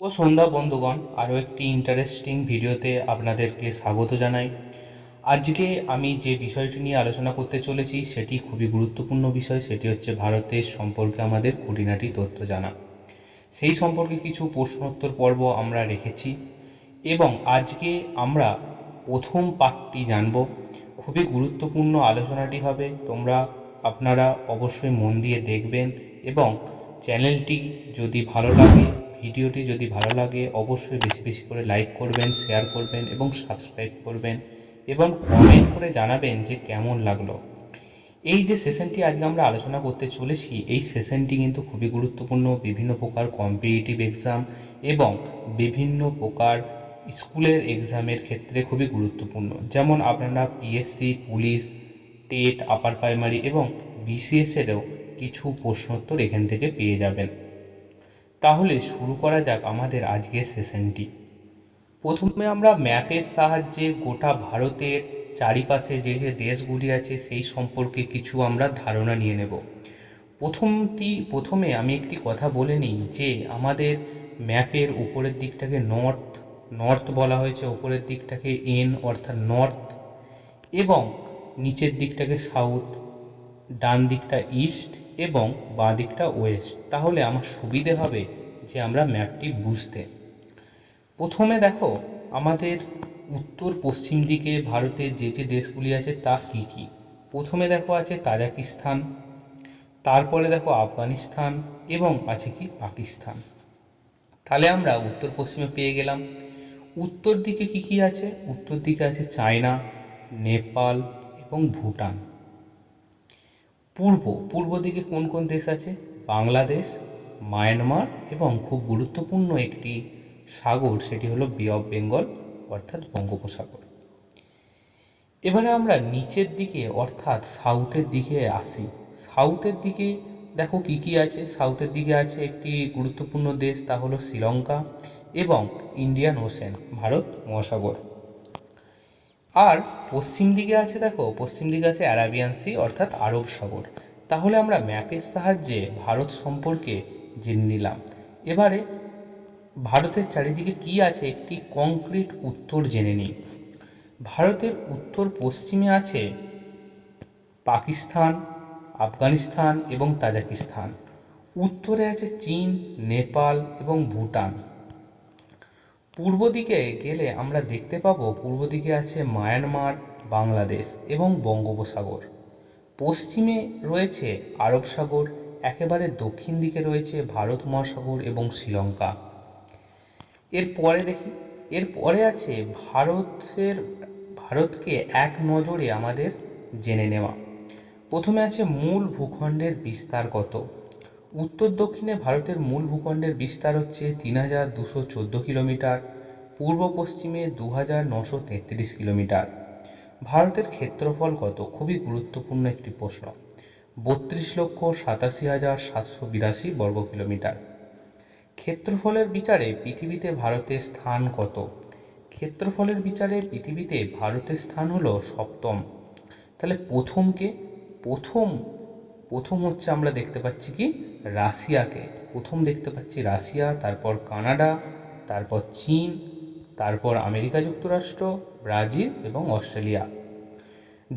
ও সন্ধ্যা বন্ধুগণ, আরও একটি ইন্টারেস্টিং ভিডিওতে আপনাদেরকে স্বাগত জানাই। আজকে আমি যে বিষয়টি নিয়ে আলোচনা করতে চলেছি, সেটি খুবই গুরুত্বপূর্ণ বিষয়, সেটি হচ্ছে ভারতের সম্পর্কে আমাদের খুঁটিনাটি তথ্য জানা। সেই সম্পর্কে কিছু প্রশ্নোত্তর পর্ব আমরা রেখেছি এবং আজকে আমরা প্রথম পার্টটি জানব। খুবই গুরুত্বপূর্ণ আলোচনাটি হবে, তোমরা, আপনারা অবশ্যই মন দিয়ে দেখবেন এবং চ্যানেলটি যদি ভালো লাগে ভিডিওটি যদি ভালো লাগে, অবশ্যই বেশি বেশি করে লাইক করবেন শেয়ার করবেন এবং সাবস্ক্রাইব করবেন এবং কমেন্ট করে জানাবেন যে কেমন লাগল। এই যে সেশনটি আজকে আমরা আলোচনা করতে চলেছি, এই সেশনটি কিন্তু খুবই গুরুত্বপূর্ণ। বিভিন্ন প্রকার কম্পিটিটিভ এক্সাম এবং বিভিন্ন প্রকার স্কুলের এক্সামের ক্ষেত্রে খুবই গুরুত্বপূর্ণ। যেমন আপনারা PSC police TET upper primary এবং বিসিএসেরও কিছু প্রশ্নোত্তর এখান থেকে পেয়ে যাবেন। তাহলে শুরু করা যাক আমাদের আজকের সেশনটি। প্রথমে আমরা ম্যাপের সাহায্যে গোটা ভারতের চারিপাশে যে যে দেশগুলি আছে সেই সম্পর্কে কিছু আমরা ধারণা নিয়ে নেব। প্রথমটি, প্রথমে আমি একটি কথা বলে নিই যে আমাদের ম্যাপের উপরের দিকটাকে নর্থ নর্থ বলা হয়েছে, উপরের দিকটাকে এন অর্থাৎ নর্থ এবং নিচের দিকটাকে সাউথ ডান দিকটা ইস্ট এবং বাঁ দিকটা ওয়েস্ট, তাহলে আমার সুবিধে হবে যে আমরা ম্যাপটি বুঝতে। প্রথমে দেখো, আমাদের উত্তর পশ্চিম দিকে ভারতের যে যে দেশগুলি আছে তা কী কী? প্রথমে দেখো আছে তাজাকিস্তান, তারপরে দেখো আফগানিস্তান এবং আছে কি পাকিস্তান। তাহলে আমরা উত্তর পশ্চিমে পেয়ে গেলাম। উত্তর দিকে কি কি আছে? উত্তর দিকে আছে চায়না, নেপাল এবং ভুটান। পূর্ব পূর্ব দিকে কোন কোন দেশ আছে? বাংলাদেশ, মায়ানমার এবং খুব গুরুত্বপূর্ণ একটি সাগর, সেটি হলো বে অফ বেঙ্গল অর্থাৎ বঙ্গোপসাগর। এবারে আমরা নিচের দিকে, অর্থাৎ সাউথের দিকে আসি। সাউথের দিকে দেখো কি কি আছে? সাউথের দিকে আছে একটি গুরুত্বপূর্ণ দেশ, তা হলো শ্রীলঙ্কা এবং ইন্ডিয়ান ওশেন ভারত মহাসাগর। আর পশ্চিম দিকে আছে দেখো, পশ্চিম দিকে আছে অ্যারাবিয়ান সি, অর্থাৎ আরব সাগর। তাহলে আমরা ম্যাপের সাহায্যে ভারত সম্পর্কে জেনে নিলাম। এবারে ভারতের চারিদিকে কি আছে একটি কংক্রিট উত্তর জেনে নিই। ভারতের উত্তর পশ্চিমে আছে পাকিস্তান, আফগানিস্তান এবং তাজাকিস্তান। উত্তরে আছে চীন, নেপাল এবং ভুটান। পূর্ব দিকে গেলে আমরা দেখতে পাবো পূর্ব দিকে আছে মায়ানমার, বাংলাদেশ এবং বঙ্গোপসাগর। পশ্চিমে রয়েছে আরব সাগর, একেবারে দক্ষিণ দিকে রয়েছে ভারত মহাসাগর এবং শ্রীলঙ্কা। এর পরে দেখি, এর পরে আছে ভারতের, ভারতকে এক নজরে আমাদের জেনে নেওয়া। প্রথমে আছে মূল ভূখণ্ডের বিস্তার কত উত্তর দক্ষিণে ভারতের মূল ভূখণ্ডের বিস্তার হচ্ছে তিন হাজার দুশো চোদ্দ কিলোমিটার, পূর্ব পশ্চিমে দু হাজার নশো তেত্রিশ কিলোমিটার। ভারতের ক্ষেত্রফল কত? খুবই গুরুত্বপূর্ণ একটি প্রশ্ন। বত্রিশ লক্ষ সাতাশি হাজার সাতশো বিরাশি বর্গ কিলোমিটার। ক্ষেত্রফলের বিচারে পৃথিবীতে ভারতের স্থান কত? ক্ষেত্রফলের বিচারে পৃথিবীতে ভারতের স্থান হলো সপ্তম। তাহলে প্রথমকে প্রথম প্রথম হচ্ছে আমরা দেখতে পাচ্ছি কি? রাশিয়াকে। প্রথম দেখতে পাচ্ছি রাশিয়া, তারপর কানাডা, তারপর চীন, তারপর আমেরিকা যুক্তরাষ্ট্র, ব্রাজিল এবং অস্ট্রেলিয়া।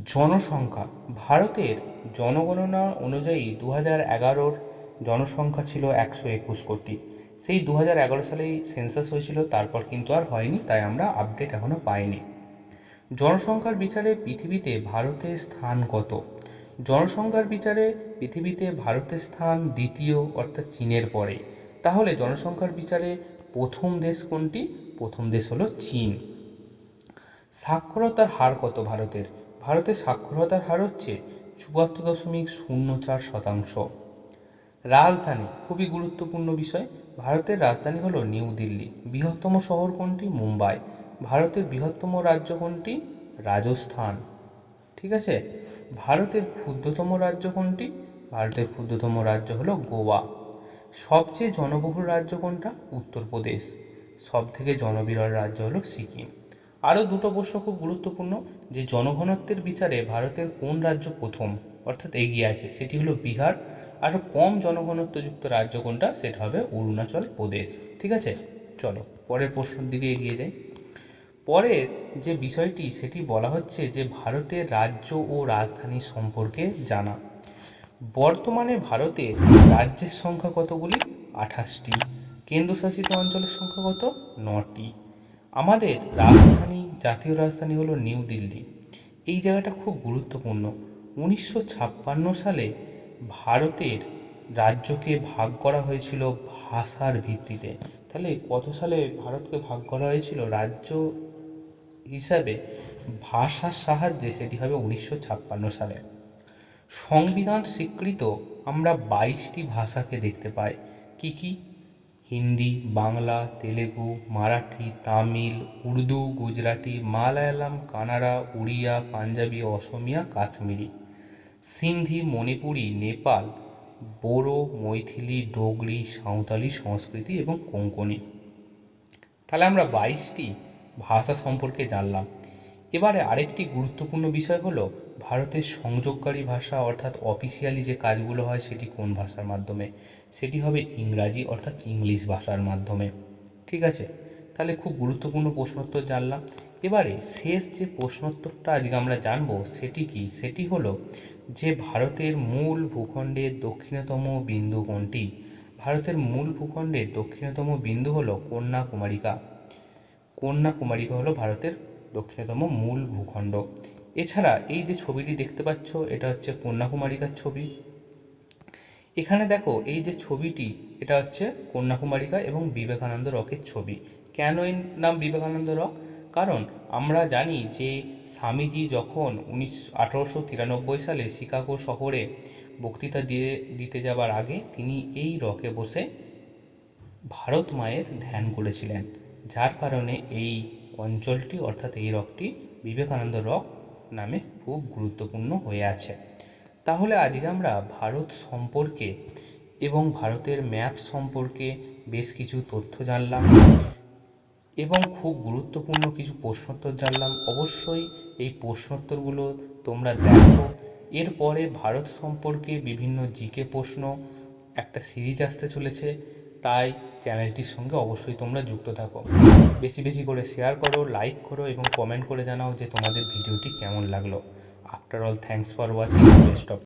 জনসংখ্যা। ভারতের জনগণনা অনুযায়ী দু হাজার এগারোর জনসংখ্যা ছিল একশো একুশ কোটি। সেই দু হাজার এগারো সালেই সেন্সাস হয়েছিল, তারপর কিন্তু আর হয়নি, তাই আমরা আপডেট এখনও পাইনি। জনসংখ্যার বিচারে পৃথিবীতে ভারতের স্থান কত? জনসংখ্যার বিচারে পৃথিবীতে ভারতের স্থান দ্বিতীয়, অর্থাৎ চীনের পরে। তাহলে জনসংখ্যার বিচারে প্রথম দেশ কোনটি? প্রথম দেশ হলো চীন। সাক্ষরতার হার কত ভারতের? ভারতের সাক্ষরতার হার হচ্ছে চুয়াত্তর দশমিক শূন্য চার শতাংশ। রাজধানী, খুবই গুরুত্বপূর্ণ বিষয়। ভারতের রাজধানী হলো নিউ দিল্লি। বৃহত্তম শহর কোনটি? মুম্বাই। ভারতের বৃহত্তম রাজ্য কোনটি? রাজস্থান। ঠিক আছে? ভারতের ক্ষুদ্রতম রাজ্য কোনটি? ভারতের ক্ষুদ্রতম রাজ্য হলো গোয়া। সবচেয়ে জনবহুল রাজ্য কোনটা? উত্তরপ্রদেশ। সব থেকে জনবিরল রাজ্য হলো সিকিম। আরও দুটো প্রশ্ন খুব গুরুত্বপূর্ণ, যে জনঘনত্বের বিচারে ভারতের কোন রাজ্য প্রথম, অর্থাৎ এগিয়ে আছে, সেটি হলো বিহার। আর কম জনঘনত্বযুক্ত রাজ্য কোনটা? সেটা হবে অরুণাচল প্রদেশ। ঠিক আছে? চলো, পরের প্রশ্নের দিকে এগিয়ে যাই। পরের যে বিষয়টি, সেটি বলা হচ্ছে যে ভারতের রাজ্য ও রাজধানী সম্পর্কে জানা। বর্তমানে ভারতের রাজ্যের সংখ্যা কতগুলি? আঠাশটি। কেন্দ্রশাসিত অঞ্চলের সংখ্যা কত? নটি। আমাদের রাজধানী, জাতীয় রাজধানী হলো নিউ দিল্লি। এই জায়গাটা খুব গুরুত্বপূর্ণ। উনিশশো ছাপ্পান্ন সালে ভারতের রাজ্যকে ভাগ করা হয়েছিল ভাষার ভিত্তিতে। তাহলে কত সালে ভারতকে ভাগ করা হয়েছিল? রাজ্য হিসাবে ভাষার সাহায্যে সেটি হবে উনিশশো ছাপ্পান্ন সালে। সংবিধান স্বীকৃত আমরা বাইশটি ভাষাকে দেখতে পাই। কি কি? হিন্দি, বাংলা, তেলেগু, মারাঠি, তামিল, উর্দু, গুজরাটি, মালায়ালাম, কানাড়া, উড়িয়া, পাঞ্জাবি, অসমিয়া, কাশ্মীরি। সিন্ধি, মণিপুরি, নেপাল বোরো মৈথিলি, ডোগরি, সাঁওতালি সংস্কৃতি এবং কোঙ্কনি। তাহলে আমরা বাইশটি ভাষা সম্পর্কে জানলাম। এবারে আরেকটি গুরুত্বপূর্ণ বিষয় হলো, ভারতের সংযোগকারী ভাষা অর্থাৎ অফিসিয়ালি যে কাজগুলো হয় সেটি কোন ভাষার মাধ্যমে? সেটি হবে ইংরাজি অর্থাৎ ইংলিশ ভাষার মাধ্যমে। ঠিক আছে? তাহলে খুব গুরুত্বপূর্ণ প্রশ্নোত্তর জানলাম। এবারে শেষ যে প্রশ্নোত্তরটা আজকে আমরা জানব সেটি কি? সেটি হলো যে ভারতের মূল ভূখণ্ডের দক্ষিণতম বিন্দু কোনটি? ভারতের মূল ভূখণ্ডের দক্ষিণতম বিন্দু হলো কন্যাকুমারিকা। কন্যাকুমারিকা হলো ভারতের দক্ষিণতম মূল ভূখণ্ড। এছাড়া এই যে ছবিটি দেখতে পাচ্ছ, এটা হচ্ছে কন্যাকুমারিকার ছবি। এখানে দেখো, এই যে ছবিটি, এটা হচ্ছে কন্যাকুমারিকা এবং বিবেকানন্দ রকের ছবি। কেন এর নাম বিবেকানন্দ রক? কারণ আমরা জানি যে স্বামীজি যখন উনিশ তিরানব্বই সালে শিকাগো শহরে বক্তৃতা দিয়ে, দিতে যাবার আগে তিনি এই রকে বসে ভারত মায়ের ধ্যান করেছিলেন। যার কারণে এই অঞ্চলটি, অর্থাৎ এই রকটি বিবেকানন্দ রক নামে খুব গুরুত্বপূর্ণ হয়ে আছে। তাহলে আজকে আমরা ভারত সম্পর্কে এবং ভারতের ম্যাপ সম্পর্কে বেশ কিছু তথ্য জানলাম এবং খুব গুরুত্বপূর্ণ কিছু প্রশ্নোত্তর জানলাম। অবশ্যই এই প্রশ্নোত্তরগুলো তোমরা দেখো। এরপরে ভারত সম্পর্কে বিভিন্ন জিকে প্রশ্ন, একটা সিরিজ আসতে চলেছে। তাই চ্যানেলটির সঙ্গে অবশ্যই তোমরা যুক্ত থাকো। বেশি বেশি করে শেয়ার করো লাইক করো এবং কমেন্ট করে জানাও যে তোমাদের ভিডিওটি কেমন লাগল। After all thanks for watching best of